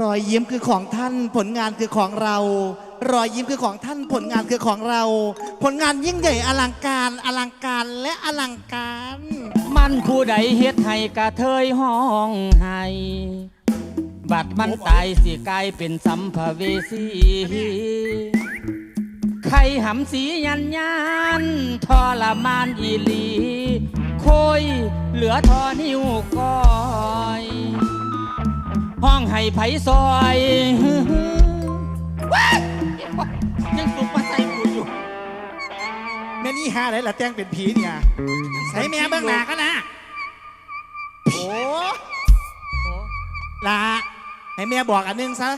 รอยยิ้มคือของท่านผลงานคือของเรา รอยยิ้มคือของท่านผลงานคือของเรา ผลงานยิ่งใหญ่อลังการอลังการและอลังการ มันผู้ใดเฮ็ดให้กระเทยห้องไห้บัดมันตายสิกลายเป็นสัมภเวสีใครหำสียันยันทรมานอีหลี โคยเหลือทอนิ้วก้อย ห้องให้ไผซอยว้ายยังสุกมาใส่กูอยู่แม่นี่ฮาไหนล่ะแจ้งเป็นผีเนี่ยใส่แม่เบื้องหน้ากันนะโอ้ลาให้แม่บอกอันหนึงซะ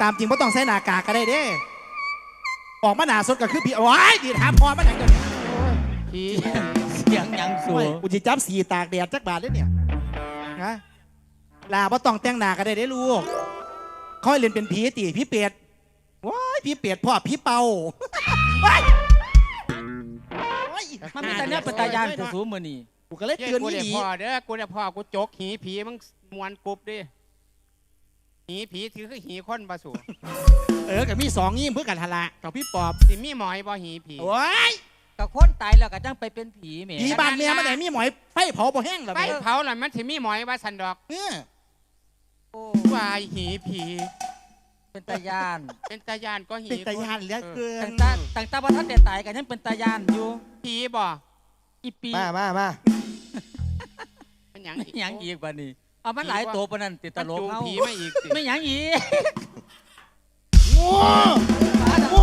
ตามจริงว่าต้องใส่หน้ากากก็ได้เด้ ออกมาหนาสดก็คือผีโอ้ยดีถามพอมาไหนเดี๋ยวนี้พี่เสียงยังสูโอ้ยกูจะจับสีตากแดดจักบาทเลยเนี่ยนะ ลาว่าต้องแต่งหน้าก็ได้เด้ลูกเขาให้เรียนเป็นผีตีผีเป็ดว้ายผีเป็ดพ่อผีเป่าว้ายโอ้ยมันมีแต่เนื้อเป็นตายานผู้สูมือนี่กูก็เลยเจ้เตือนกูนี่ได้ดีพ่อเด้อกูได้พ่อกูจกหีผีมึงมวนกรุบดิหีผีถือคือหีคนบาสูเออกับมีสองยิ้มเพื่อกันทละกับพี่ปอบสิมีหมอยบ่หีผีโอ้ยก็คนตายแล้วก็จังไปเป็นผีแหม่ผีบานเมียมาไหนมีหมอยไฟเผาบ่แห้งเหรอไปแม่เผาล่ะมันสิมีหมอยว่าสันดอกเออโอ้ วายหีผี เป็นตายานเป็นตายานก็หีเป็นตาญาณเหลือเกินต่างตาต่างตาว่าท่านแต่ตายกันยังเป็นตายานอยู่ผีบ่อีปีมามามามันหยังไม่หยังอีกบ้านี้เอามันหลายตัวปานนั้นติดตมันลกจูงเฮาผีมาอีกสิไม่หยังอีกโอ้โห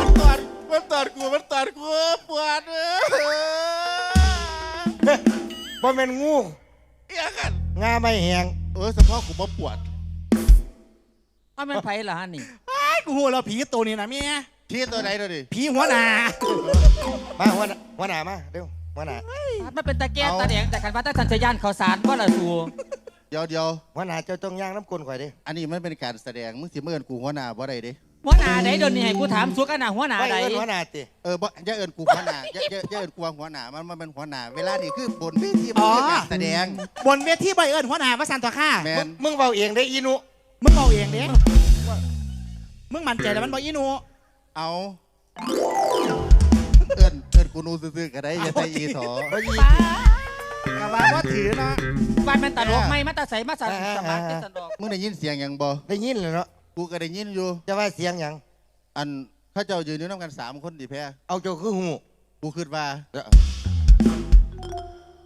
มันตอดมันตอดกูมันตอดกูปวดเออ บ่แม่นงูเอียกันงาไม่แหงเออเฉพาะกูมาปวดเอามันไผล่ะฮะนี่ไอ้กูหัวเราผีตัวนี้นะเมียพี่ตัวไหนตัวดิผีหัวหนามาหัวหน้าหัวหน้ามาเร็วหัวหน้ามันเป็นตาแก้ตาแดงแต่กันว่าถ้าทันจะย่านเขาวสารว่าละสูเดี๋ยวเดี๋ยวหัวหน้าเจ้าต้องย่างน้ำกลนข่อยดิอันนี้มันเป็นการแสดงมึงสิเมื่อนกูหัวหน้าบ่ได้เด้ หัวหน้าใดเดี๋ยวนี้ให้กูถามสัวกันนะหัวหน้าไม่ใดเอิ้นหัวหน้าติเออบ่อย่าเอิ้นกูหัวหน้าอย่าอย่าอย่าเอิ้นกูว่าหัวหน้ามันมันเป็นหัวหน้าเวลานี่คือบนเวทีมันคือการแสดงบนเวทีใบเอิญหัวหนาว่าสันตัวข้าแมมึนงมึงเบาเองได้อีนุมึงเอาเองเด้มึงมั่นใจแล้วมันบอกอีหนูเอาเอิ้นเอิ้นกูนูซื่อๆก็ได้อย่าใส่อีถอเฮ้ยอีป้ากะว่าว่าถือเนาะบ้านมันตลกไหมมาตาใสมาสั่นสมาร์ทเจสันดอกมึงได้ยินเสียงหยังบ่ได้ยินเลยเนาะ กูก็ได้ยินอยู่ จะว่าเสียงหยัง อันเขาเจ้ายืนอยู่นํกันสามคนดิแพ้เอาเจ้าคือหูกูคิดว่า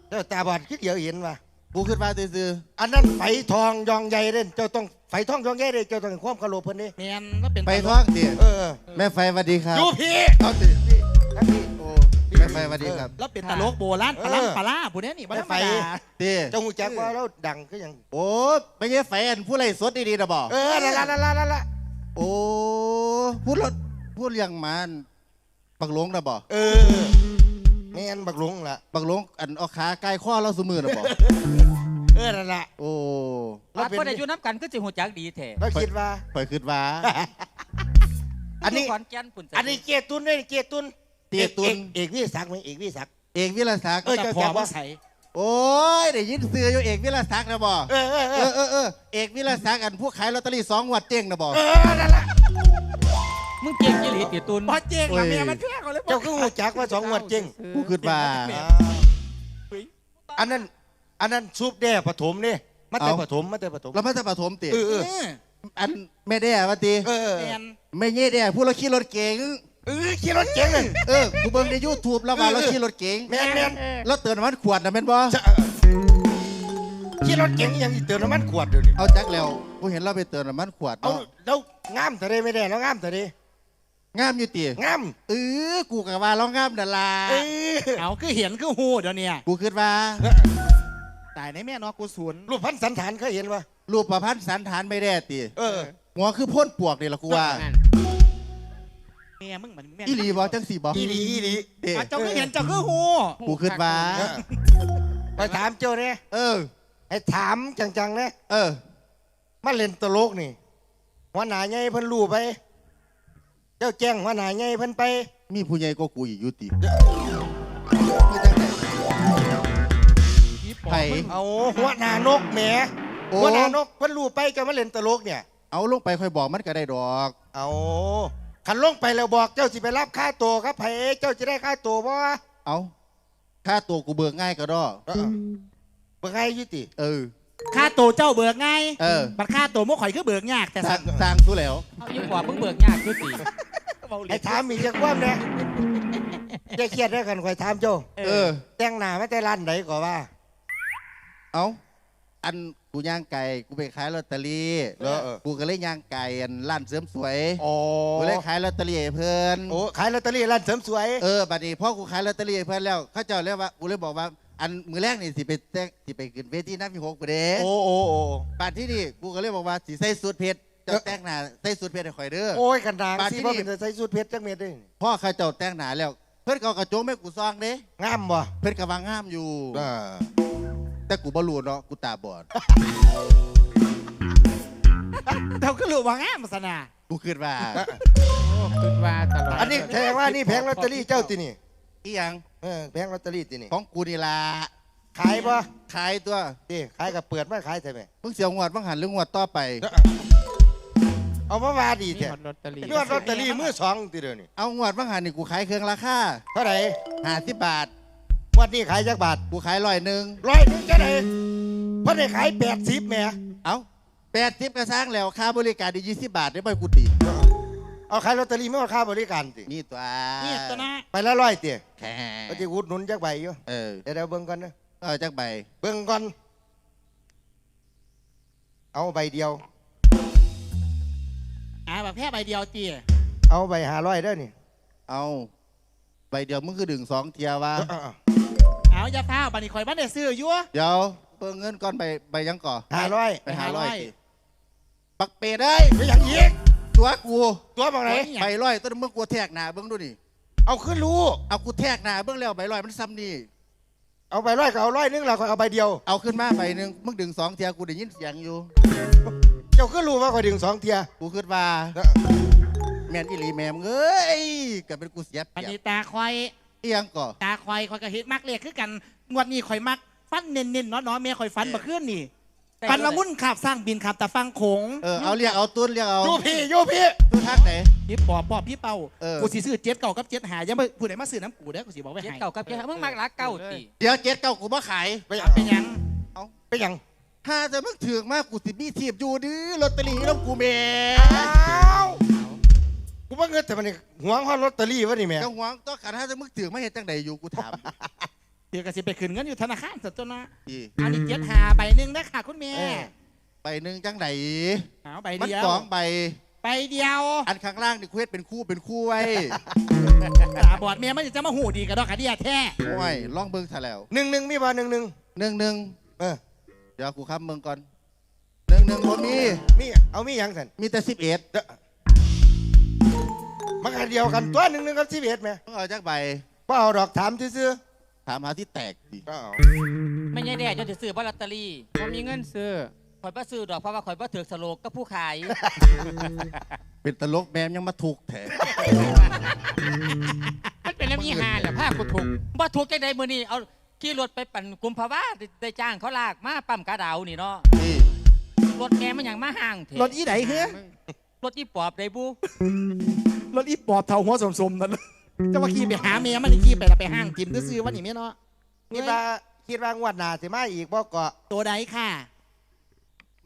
เจ้าตาบอดคิดเดียวเห็นว่ะกูคิดว่าซื่ออันนั้นไฟทองยองใหญ่เด่นเจ้าต้องไฟทองยองใหญ่เด่นเจ้าต้องความเคารพเพิ่นนี่แมนว่าเป็นๆไปท้องดิเออ แม่ไฟสวัสดีครับอยู่พี่ เอาติทั้งพี่โอ้แม่ ไฟสวัสดีครับ แล้วเป็นตลกโบราณปลาล่ำปลาล่าผู้นี้นี่บ้าธรรมดาตีเจ้าหูจักว่าเราดังก็ยังโอ้ไม่ใช่แฟนผู้ไรสดดีๆนะบอกเออละละละละละละโอ้พูดรถพูดเรื่องมันบักหลงนะบอกเออแม่นบักหลงล่ะบักหลงอันเอาขาใกล้ข้อเราสมือนะบอกเออนั่นล่ะโอ้บ้านคนได้อยู่น้ำกันก็สิหัวจักดีแท้เราคิดว่าข่อยคิดว่าอันนี้ขอนแก่นปุ่นอันนี้เกียรติตุนด้วยเกียรติตุน เตียตุนเอกเอกวิศักดิ์ไหมเอกวิศักดิ์เอกวิลศักดิ์เออจะเจ้าพอจำว่าว่าใส่โโอ้ยได้ยินเสืออยู่เอกวิลศักดิ์นะบอกเออเออเอเอออเออเออเอกวิลศักดิ์อันผู้ขายลอตเตอรี่สองงวัดเจ๊งนะบอกเออนั่นล่ะมึงเก่งยี่หลีติตุนพอเจ๊งโอ้ละยเมียมันแพ้เขาเลยเจ้าคือหูจักว่าสองงวดจริงกูคิดว่าอันนั้นอันนั้นซุปแด่ปฐมนี่มาแต่เอาปฐมมาแต่ปฐมแล้วมันจะปฐมติเออเอออันไม่ได้ว่าตีเออแมนไม่เงี้ยเดียผู้เราขี่รถเก๋ง เออขี่รถเก๋งเลยเออกูเบิ่งในยูทูบแล้วว่าเออเราขี่รถเก๋งแม่นแม่นแล้วเตือนน้ำมันขวดนะแม่นบ่จะเออขี่รถเก๋งยังอีเติมน้ำมันขวดเดี๋ยวนี้เอาจักแล้วกูเห็นเราไปเตือนน้ำมันขวดเอาเนาะแล้วงามแต่ได้ไม่ได้แล้วงามแต่ได้งามอยู่ติงามเออกูกะว่าเรางามนั่นล่ะเออเอาคือเห็นคือหูเดี๋ยวนี้กูคิดว่าตายในแม่เนอกูศูนย์รูปพันสันฐานเคยเห็นปะรูปประพันธ์สันฐานไม่ได้ติเออหัวคือพ่นปวกนี่ล่ะกูว่า นั่นเมียมึงเหมือนแม่อีหลีบ่จังสี่บ่อีหลีอีหลีเด้อะเจ้าคือเห็นเจ้าคือหูกูคิดว่าเออไปถามเจ้าเนี่ยเออให้ถามจังๆนะเออมาเล่นตลกนี่หัวหน้าใหญ่เพิ่นรู้ไป เจ้าแจ้งหัวหน้าใหญ่เพิ่นไป มีผู้ใหญ่ก็กูอีกอยู่ติผีปไผ่เอาหัวหน้านกแหมโอ้หัวหน้านกเพิ่นรู้ไปจะมาเล่นตลกเนี่ย เอาลงไปค่อยบอกมันก็ได้ดอก เอา ขันลงไปแล้วบอกเจ้าสิไปรับค่าตัวครับไผเจ้าจะได้ค่าตัวบ่เอาค่าตัวกูเบิกง่ายก็ดอเออเบิ่งไงยุติ เออ ค่าตัวเจ้าเบิกไงเออบัตรค่าตัวมุกข่อยคือเบิกยากแต่สร้าสังตว์สร้างสู้แล้วเอายิ่งกว่ามึงเบิกยากคือตีไอ้ถามมีจักความเนี่ยจะเครียดได้กันข่อยถามเจ้าเออแต่งหน้าไม่แต่ร้านไหนก็ว่า เอาอัน กูย่างไก่กูไปขายลอตเตอรี่เออเออ กูก็เลยย่างไก่อันร้านเสริมสวยโอ้กูเลยขายลอตเตอรี่ให้เพื่อนโอ้ขายลอตเตอรี่ร้านเสริมสวย เออบัดนี้พ่อกูขายลอตเตอรี่ให้เพื่อนแล้วเขาเจ้าเรียกว่ากูเลยบอกว่าอันมือแรกนี่สิไปแต่งสิไปขึ้นเวทีน้ำพี่หกไปเด้โอ้โอ้โอ้บัดที่นี่กูก็เลยบอกว่าสิใส่สูทเพชรเจ้าแต่งหน้าใส่สูทเพชรให้ข่อยเด้อ โอ้ยกันดางปาดสิที่บ่นี่เป็นใส่สูทเพชรจักเม็ดเด้พ่อเขาเจ้าแต่งหน้าแล้ว เพื่อนก็เอากระโจมให้กูซองเด้งามบ่เพื่อนกำลังงามอยู่ อ่า แต่กูบ่รู้เนาะกูตาบอดเจ้าก็รู้ว่างามสนากูคิดว่าโอ้คิดว่าตลอดอันนี้แสดงว่านี่แผงลอตเตอรี่เจ้าตินี่อีหยังเออแผงลอตเตอรี่ตินี่ของกูนี่ล่ะขายบ่ขายตัวติขายกับเปิดมาขายใช่ไหมมึงเสียงวดบ้างหันหรืองวดต่อไป เอามาว่าดีมีแท้หมดลอตเตอรี่นวดลอตเตอรี่มือสองติเดียวนี่เอางวดบ้างหันนี่กูขายเครื่องราคาเท่าไหร่ห้าสิบบาท วันนี้ขายจักบาทกูขายร้อยหนึ่งร้อยหนึงจะได้เพราะได้ขายแปดสิบแหม่เอาแปดสิบกระซ้างแล้วค่าบริการดียี่สิบบาทได้บ่กูตีเอาขายลอตเตอรี่ไม่เอาค่าบริการตินี่ตัวนี่ตัวนะไปละร้อยติแค่ก็จะอุดหนุนจักใบอยู่เออเดี๋ยวเดี๋ยวเบิ่งก่อนนะเอาจักใบเบิ่งก่อนเอาใบเดียว อ่าแบบแค่ใบเดียวจีเอาใบห้าร้อยเด้อนี่เอาใบเดียวมึงคือดึงสองเทียววะเอาเอา เอาอย่าฟ้าวบัดนี้ข่อยบ้านได้ซื้ออยู่ เดี๋ยวเบิ่งเงินก่อนใบใบยังก่อห้าร้อย ไปหาร้อยไปหาร้อยสิปักเปดได้ไปอย่างอีกตัวกูตัวบอกไหนใบร้อยต้นมึงกูแทกหน้าเบิ่งดูนี่เอาขึ้นรู้เอากูแทกหน้าเบิ่งแล้วใบร้อยมันซ้ำนี่เอาใบร้อยก็เอาร้อยหนึงแล้วก็เอาใบเดียว เอาขึ้นมาใบหนึ่งมึงดึงสองเทียกูได้ยินเสียงอยู่ เจ้าขึ้นรู้ว่าคอยดึงสองเทียกูคิดว่าแมนอีหลีแมมเอ้ยก็เป็นกูเสียเปบัดรียนี้บตาข่อย เอียงก่อตาข่อยข่อยก็เห็นมักเลขคือกันงวดนี้ข่อยมักฟันเน้นๆเนาะเนาะแม่ข่อยฟันบ่ขึ้นนี่ฟันมามุ่นขับสร้างบินขับแต่ฟังโขงเออเอาเรียกเอาตุ้นเรียกเอาโยพี่โยพี่ตุ้นทักไหนพี่ปอบปอบพี่เป่าเออกูสิซื้อเจ็ดเก่ากับเจ็ดหายังไม่ผู้ใดมาซื้อน้ำกูได้อกูสิบอกไว้เจ็ดให้เก่ากับเจ็ดมึงมักรักเก่าตีเดี๋ยวเจ็ดเก้ากูมาขายไปหยังเป็นหยังไปหยังถ้าจะมึงถือมากกูสิมีทีบอยู่ดื้อลอตเตอรี่แล้วกูแม่อ้าว กูว่าเงินแต่มันนี่หวงฮอดลอตเตอรี่วะนี่แม่จังหวงต้องขันถ้าจะมึงถือไม่เห็นจังใดอยู่กูถามเดี๋ยวก็สิไปคืนเงินอยู่ธนาคารสัตว์ตัวนะอีอันนี้เจ็ดหาใบหนึ่งนะค่ะคุณแม่เออใบหนึ่งจังใดเอาใบมันเดียวสองใบใบเดียว อันข้างล่างนี่กูเฮ็ดเป็นคู่เป็นคู่ไว้ตาบอดแม่มันจะมาหูดีกับดอกกระเดียแท้โอ้ยลองเบิ่งซะแล้วหนึ่งหนึ่งมีบ่หนึ่งหนึ่งหนึ่งหนึ่งเออเดี๋ยวกูค้ำเบิ่งก่อนหนึ่งหนึ่งผมมีมีเอามีหยังสันมีแต่สิบเอ็ดเด้อ มันอันเดียวกันตัวหนึ่งหนึ่งกับสิบเอ็ดแม่มึงเอาจักใบพ่เอาดอกถามซื่อถามหาที่แตกดิๆก็เอาไม่ใช่แน่จนจะซื้อบ่ลอตเตอรี่ผมมีเงินซื้อข่อยบ่ซื้อดอกเพราะว่าข่อยบ่ถือสโลกกับผู้ขาย เป็นตลกแมมยังมาถูกแถมันเป็นน้ำยี่ห้าแหละผ้ากูถูกบ่ถูกจังไดมื้อนี้เอาขี่รถไปปั่นกุมภาวะได้ได้จ้างเขาลากมาปั๊มกระดาวนี่เนาะนี่รถแกมันหยังมาห่างเถรถอีไหนเฮ้ย รถอีปอบได้บุรถอีปอบเท่าหัวสมๆนั่นจะมาขี่ไปหาแม่มันนี่ขี่ไปแล้วไปห้างกินซื้อๆวันนี้แม่เนาะคิดว่าคิดว่างวดหน้าสิมาอีกบ่เกาะตัวใดค่ะ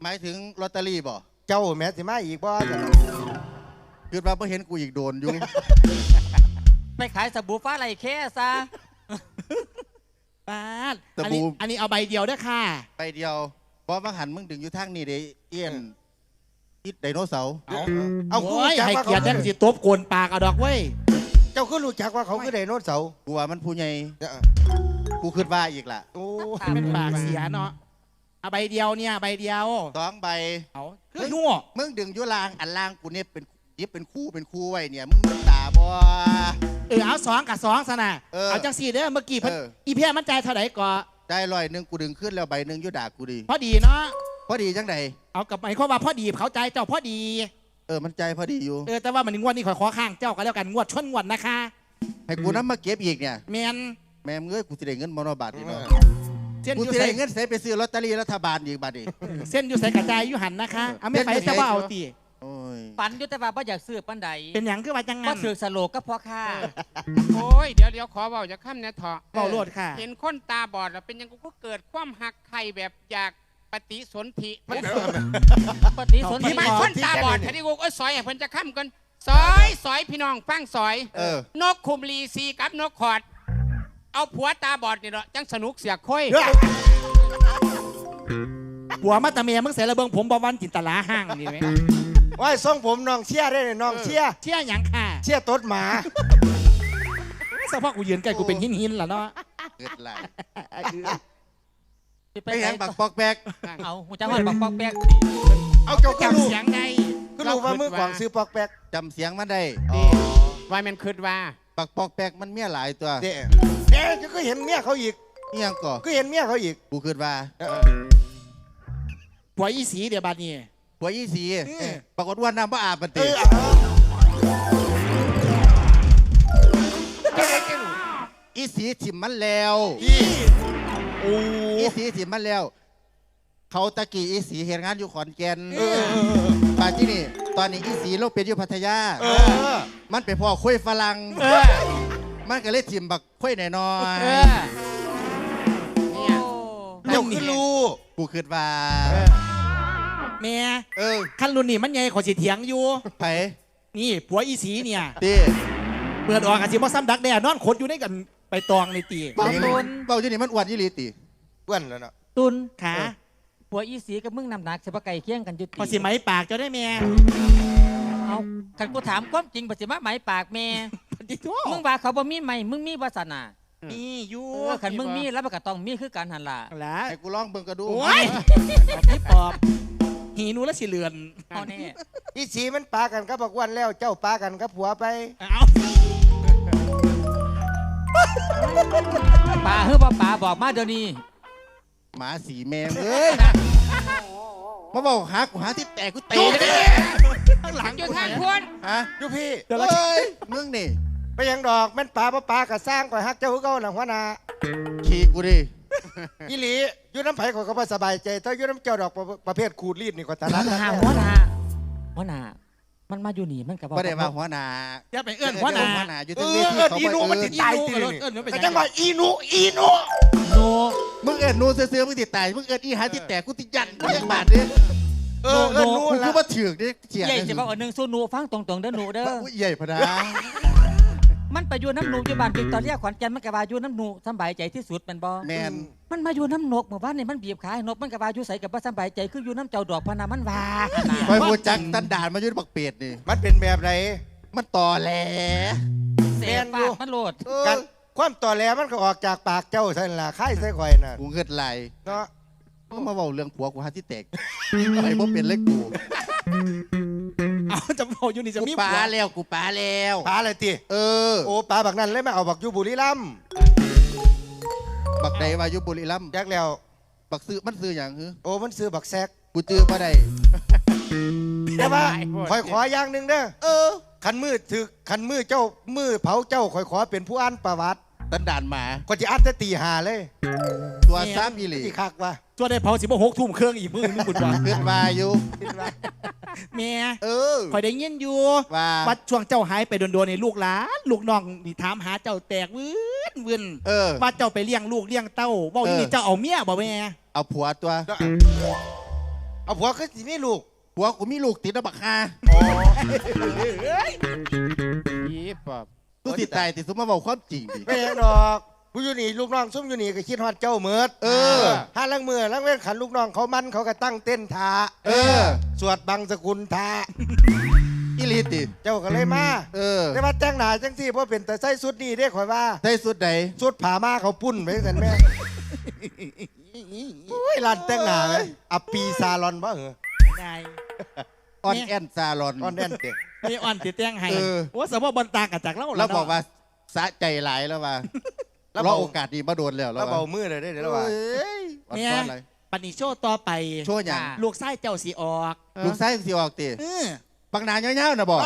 หมายถึงลอตเตอรี่บ่เจ้าแม่สิมาอีกบ่ซั่นน่ะคือว่าบ่เห็นกูอีกโดนอยู่ไปขายสบู่ฟ้าไหลแค่ซะป้าดตะอันบูนี้มอันนี้เอาใบเดียวเด้อค่ะไปเดียวเพราะบางหันมึงดึงอยู่ทางนี่เด้เอียน อิดไดโนเสาร์ เอาเอาคือโอ้ยรู้จักให้ว่าเกียรติเขาแท้ก็สิตบโกนปากเอาดอกเว้ยเจ้าคือรู้จักว่าเขาคือไดโนเสาร์กูว่ามันผู้ใหญ่เออกูคิดว่าอีกล่ะโอ้เป็นปากเสียเนาะเอาใบเดียวเนี่ยใบเดียว สองใบ เอาคือหัวมึงดึงอยู่ลางอันล่างกูเนี่ยเป็นยิบเป็นคู่เป็นคู่ไว้เนี่ย มึงตาบ่ เออเอาสองกับสองซะนะเออเอาจังสี่เด้อเมื่อกี้เพิ่นเอออีเพียมันใจายเท่าไหร่ก่อได้ร้อยหนึ่งกูดึงขึ้นแล้วใบหนึ่งอยู่ด่ากูดี พอดีเนาะ พอดีจังใดเอากับไอ้ข้อว่าพอดีเขาใจายเจ้าพอดี เออมันใจพอดีอยู่ เออแต่ว่ามันงวดนี้ขอขอข้างเจ้าก็แล้วกันงวดชนงวดนะคะให้กูน้ำมาเก็บอีกเนี่ยแมนแม่มึงเอ้ยกูสิได้เงินมรบาทนี่เนาะเส้นอกูยู่สิใส่ได้เงินใส่ไปซื้อลอตเตอรี่รัฐบาลอีกบัดนี้เส้นอยู่ใส่กระจายอยู่หันนะคะเอาไม่ไปจะว่าเอาตีโอ้ยฝันอยุติว่าบ่อยากซื้อปันใดเป็นหยังคือว่าจังบ่งั้นซื้อสโลกก็พอค่ะโอ้ย เดี๋ยวเดี๋ยวขอเบาจะข้ามเนี่ยเถอะเบาโลดค่ะ เห็นคนตาบอดแล้วเป็นยังกูก็เกิดความหักใครแบบอยากป ฏิสนธิมันปฏิสนที่ธิไม่คนตาบอดทีนี้กูก็ซอยให้เพิ่นจะข้ามกันซอยซอยพี่น้องฟังซอย เออ นกคุมลีซีกับนกขอด เอาผัวตาบอดนี่เนาะจังสนุกเสียค่อย ผัวมาตาเมียมึงเสียระเบิงผมบอวันจินตลาห้างนี่ไหมว่าส่งผมน้องเชียร์ได้เลยน้องเชียร์เชี่ยหยังค่ะเชียร์ตดหมาสภาพกูยืนใกล้กูเป็นหินหินๆล่ะเนาะ เกิดหลายสิ ไปยังบักปอกแบกเอาหูจังหวัดบักปอกแป๊กเอาเจ้าก็จำรู้เสียงไงก็รู้ว่ามือของซื้อปอกแป๊กจำเสียงมันได้ว่ามันคิดว่าบักปอกแบกมันเมียหลายตัวเด้เด้ก็เห็นเมียเขาอีกนี่ยังก่อก็เห็นเมียเขาอีกกูคิดว่าผัวอีสีเดี๋ยวบัดนี้ผัวยี่สีเออปรากฏว่าน้ำบ่อาบมันเอติออีสีถิ่มมันแล้ว อีโอ้อีสีถิ่มมันแล้ว เขาตะกี้อีสีเห็นงานอยู่ขอนแก่นเออป่านที่นี่ ตอนนี้อีสีลงเป็นอยู่พัทยาเออมันไปพ่อคุยฝรั่งเออมันก็เลยถิ่มบักคุยหน่อยเออเนี่ยเจ้าคือรู้ๆกูคิดว่าเมียเออขั้นรุ่นนี่มันใหญ่ขอสิเถียงอยู่ไผนี่ผัวอีสีเนี่ยตีเปิดออกอาสิบ่ซ้ำดักแด่นอนขดอยู่ในกัน ไปตองในตีเบาอยู่นี่เบาอยู่นี่มันอ้วนยี่หลีติอ้วนแล้วเนาะ ตุนขาผัวอีสีกับมึงน้ำหนักสิบ่ไก่เคียงกันจุดพอสิไหมปากเจ้าได้เมียเอาคันกูถามความจริงบ่สิมาไหมปากแม่ปฏิทั่วมึงว่าเขาบ่มีไหมมึงมีวาสนานี่อยู่เออคันมึงมีแล้วมันก็ต้องมีคือกันหันล่ะละให้กูลองเบิ่งก็ดูโอ้ยเอาพี่ปอบหีหนูแล้วสิเลือนเอาแน่อีสีมันปากันกับบักอ้วนแล้ว เจ้าปากันกับผัวไป เอา ป่าเฮ้อบ่ป่าบอกมาเดี๋ยวนี้ หมาสีแมงเอ้ยมาบอกหากูหาที่แตกกูเตะข้างหลังอยู่ทางควรฮะอยู่พี่เดี๋ยวเราเอ้ยมึงนี่ไปยังดอกแม่นปลาบ่ปลาก็สร้างก่อยฮักเจ้าคือเก่าหนังหัวหน้าขี่กูดิอีหลีอยู่น้ำไผ่ข่อยก็บ่สบายใจแต่อยู่น้ำเจ้าดอกประประเภทขูดรีดนี่ก็ตาหัลัวดหน้าแล้วหัวหน้าหัวหน้า มันมาอยู่นี่มันก็บอกไม่ได้ว่าหัวหน้าอย่าไปเอื้อนหัวหน้าหัวหน้าอยู่เอตรงอเวทีเออเขาอีไปหนูมันเอติอดตายอีตีหนูนี่เอิ้นว่าเป็นแต่หจัยังงหวะอีหนูอีหนูโนมึงเอ็ดหนูเสือๆมึงติดตายมึงเอ็ดอีหาที่แตกกูติดยันกูยังบาดดิเออเออหนูกูละคือมาถือกดิเสียใหญ่จะบอกอันหนึ่งสู้หนูฟังตรงๆเด้อหนูเด้อกูใหญ่พะดา มันไปอยู่น้ำหนูอยู่บ้านวิกตอเรียขอนแก่นมันก็ว่าอยู่น้ำหนูสำบายใจที่สุดแมันบ่แมนมันมาอยู่น้ำนกเมื่อวานนี่มันบีบขายนกมันก็ว่าอยู่ใส่กับว่าสำบายใจคืออยู่น้ำเจ้าดอกพะนามันว่าคอยหูจักตันดานมาอยุ่บักเป็ดนี่ มันเป็นแบบไหน มันต่อแหล เสียปากมันโลดเออกันความต่อแหลมันก็ออกจากปากเจ้าใช่ล่ะค่ายใส่ข่อยน่ะกูเงิดไหลเนาะ มึงมาบอกเรื่องผัวกูหาที่แตกไอ้พวกเป็นเล็กกู เอาจะบอกอยู่นี่จะกูมีปลาผัวแล้วกูปลาแล้วปลาอะไรติเออโอ้ปลาบักนั้นเลยมาเอาบักอยู่บุรีรัมย์บักใดว่าอยู่บุรีรัมย์จักแล้ว บักซื้อมันซื้ออย่างคือโอ้มันซื้อบักแซกกูเจอมาได้แต่ว่าหลายคนคอยขออย่างหนึ่งเด้อเออ คันมือถือคันมือเจ้ามือเผาเจ้าคอยขอเป็นผู้อ่านประวัติ ตันดานหมาก็จะอ่านแต่ตีหาเลย ตัวซ้ำอีหลีที่คักว่าชัวได้เผาสิบหกทุ่มเครื่องอีกมือนึงบุญว่าเกิดมาอยู่เมียเออคอยได้ยินอยู่ว่าว่าช่วงเจ้าหายไปโดนๆในลูกหลานลูกน้องนี่ถามหาเจ้าแตกวืนวืนเออว่าเจ้าไปเลี้ยงลูกเลี้ยงเต้าบอกอยู่นี่เออเจ้าเอาเมียบ่แม่เอาผัวตัว เอาผัวคือสิมีลูกผัวกูมีลูกติดแล้วบักฮาผีปอบ ตู้ติดตายติดสมมาบอกความจริงดิ ไม่ยังดอกผู้อยู่นี่ลูกน้องซุ่มอยู่นี่ก็คิดฮอดเจ้าเมิดเออห้าลังมือลังเว้นขันลูกน้องเขามันเขาก็ตั้งเต้นทาเออ สวดบังสกุลทาอีลีติ เจ้าก็เลยมาเออแต่ว่าแต่งหนาจังสี่เพราะเป็นแต่ใส่สุดนี่ได้ข่อยว่าได้สุดใดสุดผามาเขาปุ้นไปสันแม่โอ้ยร้านแต่งหนาไหมอัปปีซาลอนบ่เหรอได้ ออนเนี่ยแอนซาลอนออนแดนเตะไม่อ่อนติดแต้งให้เออ ว่าสมมติบนตางกับจากเล่าแล้วเนะบอกว่าสะใจหลายแล้วว่าแล้วรอเบาโอกาสดีมาโดนแล้วแล้วเบามือเลยได้เดี๋ยวว่า เอ้ยวันเนี่ยซ้อนอะไรปณิโชว์ต่อไปโชว์อย่างลูกไส้เจ้าสีออกลูกไส้สิออกติเออบังนาเงี้ยวๆนะบอก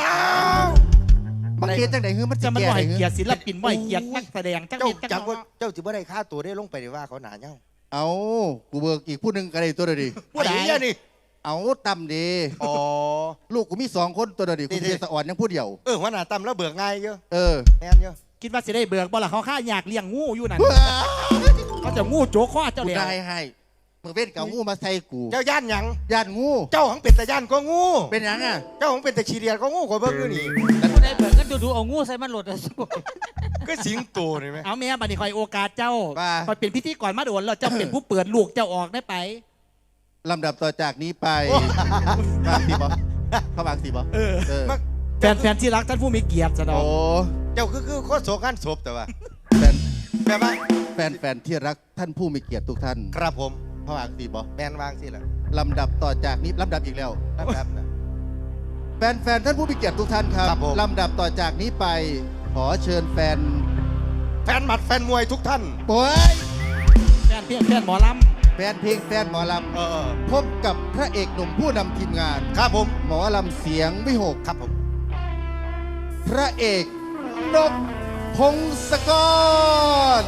บังเกียจังไหนคือมันจะจะมันแก่บ่ไหนให้คือเกียรติศิลปินบ่ให้เกียรตินักแสดงจังเจ้าเฮ็ดจังจักว่าเนาะเจ้าจิบ่ได้ค่าตัวได้ลงไปได้ว่าเขาหนาเงาเอากูเบิกอีกผู้หนึ่งก็ได้ตัวเดียวดิผู้ใด ไอ้เนี่ยนี่ เอาต่ำดีอ๋อ ลูกกูมีสองคนตัวเดียวดินี่กูนี่เพียสะอ่อนยังผู้เดียว เออหัวหน้าตำแล้วเบิกง่ายเยอะเออแม่นเยอะคิดว่าสิได้เบิกบ่ล่ะเขาฆ่าอยากเลี้ยงงูอยู่นั่นเขาจะงูโจกข้อเจ้ากูเดียวได้ให้มึงเว้นกับงูมาใส่กูเจ้าย่านหยัง ย่านงู เจ้าของเป็ดแต่ย่านก็งู เป็นหยังอะเจ้าของเป็ดแต่ขี้เดียดก็งูกว่าเบิ้งอยู่นี่ผู้ใดเบิกก็ดูดูๆเอางูใส่มันหลดอะสู้ก็สิงโตนี่ไหมเอาแม่บัดนี้คอยโอกาสเจ้าว่า คอยเป็นพิธีกรมาโดนแล้วเจ้าเป็นผู้เปิดลูกเจ้าออกได้ไป ลำดับต่อจากนี้ไปบางสีบอเขาบางสีบอเออเออมาแฟนแฟนที่รักท่านผู้มีเกียรติสนอโอ้งเจ้าคือคือโคตรโศกันศพแต่ว่าแฟนแม่ว่าแฟนแฟนที่รักท่านผู้มีเกียรติทุกท่านครับผมเขาบางสีบอแมนวางสิล่ะลำดับต่อจากนี้ลำดับอีกแล้ว ครับครับนะ แฟนแฟนท่านผู้มีเกียรติทุกท่านครับครับผม ลำดับต่อจากนี้ไป ขอเชิญแฟนแฟนหมัดแฟนมวยทุกท่าน โอ้ยแฟนเพียงแฟนหมอลแฟนเพลงแฟนหมอลเออำพบกับพระเอกหนุ่มผู้นำทีมงาน ครับผมหมอลำเสียงวิหกครับผม พระเอกนกพงศกร